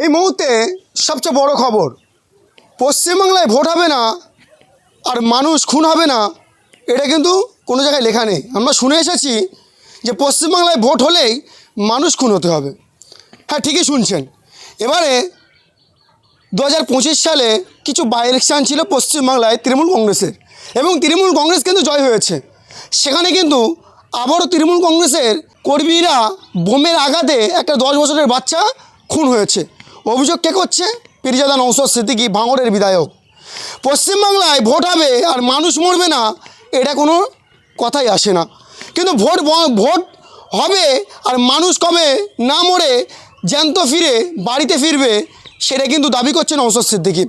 এই মুহূর্তে সবচেয়ে বড় খবর, পশ্চিমবাংলায় ভোট হবে না আর মানুষ খুন হবে না, এটা কিন্তু কোনো জায়গায় লেখা নেই। আমরা শুনে এসেছি যে পশ্চিমবাংলায় ভোট হলেই মানুষ খুন হতে হবে। হ্যাঁ ঠিকই শুনছেন। এবারে দু হাজার পঁচিশ সালে কিছু বাই ইলেকশান ছিল পশ্চিমবাংলায় তৃণমূল কংগ্রেসের এবং তৃণমূল কংগ্রেস কিন্তু জয় হয়েছে। সেখানে কিন্তু আবারও তৃণমূল কংগ্রেসের কর্মীরা বোমের আঘাতে একটা দশ বছরের বাচ্চা খুন হয়েছে। অভিযোগ কে করছে? পিরিজাদা নৌসদ সিদ্দিকি, ভাঙড়ের বিধায়ক। পশ্চিমবাংলায় ভোট হবে আর মানুষ মরবে না, এটা কোনো কথাই আসে না। কিন্তু ভোট ভোট হবে আর মানুষ কমে না মরে, জ্যান্ত ফিরে, বাড়িতে ফিরবে, সেটা কিন্তু দাবি করছে নৌসদ সিদ্দিকি।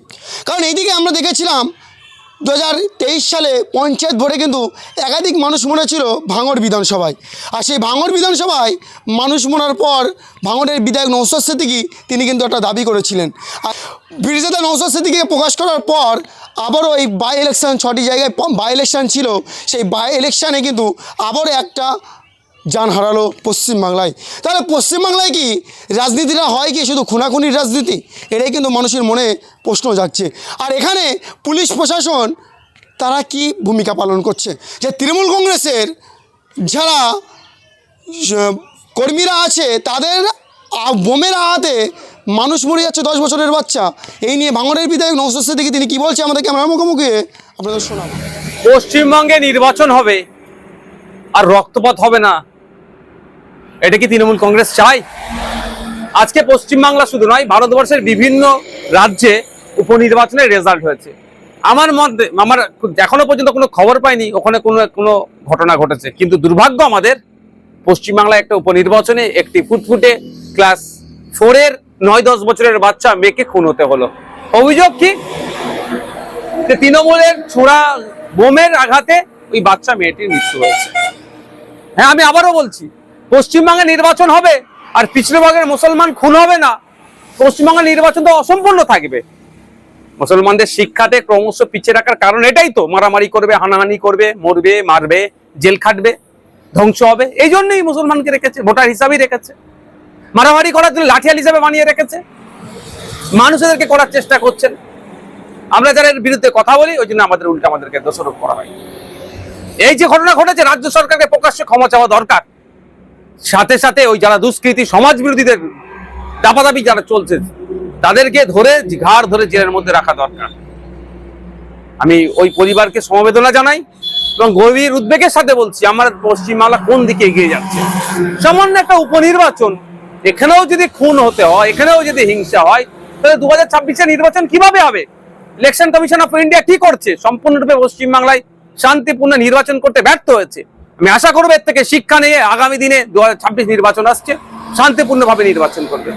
কারণ এইদিকে আমরা দেখেছিলাম দু হাজার তেইশ সালে পঞ্চায়েত ভোটে কিন্তু একাধিক মানুষ মনে ছিল ভাঙড় বিধানসভায়। আর সেই ভাঙড় বিধানসভায় মানুষ মনার পর ভাঙড়ের বিধায়ক নৌসদ সিদ্দিকি তিনি কিন্তু একটা দাবি করেছিলেন। আর বিরোধিতা নৌসদ সিদ্দিকিকে প্রকাশ করার পর আবারও এই বাই ইলেকশন ছটি জায়গায় বাই ইলেকশন ছিল। সেই বাই ইলেকশানে কিন্তু আবারও একটা যান হারালো পশ্চিমবাংলায় তাহলে পশ্চিমবাংলায় কি রাজনীতিটা হয় কি? শুধু খুনাখুনির রাজনীতি? এটাই কিন্তু মানুষের মনে প্রশ্ন যাচ্ছে আর এখানে পুলিশ প্রশাসন, তারা কি ভূমিকা পালন করছে? যে তৃণমূল কংগ্রেসের যারা কর্মীরা আছে, তাদের বোমের আহাতে মানুষ মরে যাচ্ছে দশ বছরের বাচ্চা। এই নিয়ে ভাঙড়ের বিধায়ক নৌসদ থেকে তিনি কি বলছে আমাদের ক্যামেরার মুখোমুখি আপনাদের শোনাবো। পশ্চিমবঙ্গে নির্বাচন হবে, আর রক্তপাত হবে না। এটা কি তৃণমূল কংগ্রেস চায় আজকে পশ্চিমবাংলা শুধু নয়, ভারতবর্ষের বিভিন্ন রাজ্যে উপনির্বাচনের রেজাল্ট হয়েছে। আমার মধ্যে আমার এখনও পর্যন্ত কোনো খবর পাইনি, ওখানে কোনো কোনো ঘটনা ঘটেছে। কিন্তু দুর্ভাগ্য আমাদের, পশ্চিমবাংলায় একটা উপনির্বাচনে একটি ফুটফুটে ক্লাস ফোরের নয় দশ বছরের বাচ্চা মেয়েকে খুন হতে হলো। অভিযোগ কি? যে তৃণমূলের ছোড়া বোমের আঘাতে ওই বাচ্চা মেয়েটির মৃত্যু হয়েছে। হ্যাঁ আমি আবারও বলছি পশ্চিমবঙ্গে নির্বাচন হবে আর পিছড়েভাগের মুসলমান খুন হবে না। পশ্চিমবঙ্গের নির্বাচন তো অসম্পূর্ণ থাকবে। মুসলমানদের শিক্ষাতে ক্রমশ পিছিয়ে রাখার কারণ এটাই তো। মারামারি করবে, হানাহানি করবে, মরবে, মারবে, জেল খাটবে, ধ্বংস হবে। এই জন্যই মুসলমানকে রেখেছে, ভোটার হিসাবেই রেখেছে। মারামারি করার জন্য লাঠিয়াল হিসাবে বানিয়ে রেখেছে। মানুষদেরকে করার চেষ্টা করছেন। আমরা যারা এর বিরুদ্ধে কথা বলি, ওই জন্য আমাদের উল্টা আমাদেরকে দোষারোপ করা হয়। এই যে ঘটনা ঘটেছে, রাজ্য সরকারকে প্রকাশ্যে ক্ষমা চাওয়া দরকার। সাথে সাথে ওই যারা দুষ্কৃতী সমাজ বিরোধীদের দাপাদাপি যারা চলছে, তাদেরকে ধরে ঘাড় ধরে জেলের মধ্যে রাখা দরকার। আমি ওই পরিবারকে সমবেদনা জানাই এবং গভীর উদ্বেগের সাথে বলছি, আমার পশ্চিমবাংলা কোন দিকে এগিয়ে যাচ্ছে? সামান্য একটা উপনির্বাচন, এখানেও যদি খুন হতে হয়, এখানেও যদি হিংসা হয়, তাহলে দু হাজার ছাব্বিশে নির্বাচন কীভাবে হবে? ইলেকশন কমিশন অফ ইন্ডিয়া কি করছে? সম্পূর্ণরূপে পশ্চিমবাংলায় শান্তিপূর্ণ নির্বাচন করতে ব্যর্থ হয়েছে। আমি আশা করব এর থেকে শিক্ষা নিয়ে আগামী দিনে দু হাজার ছাব্বিশ নির্বাচন আসছে, শান্তিপূর্ণভাবে নির্বাচন করবে।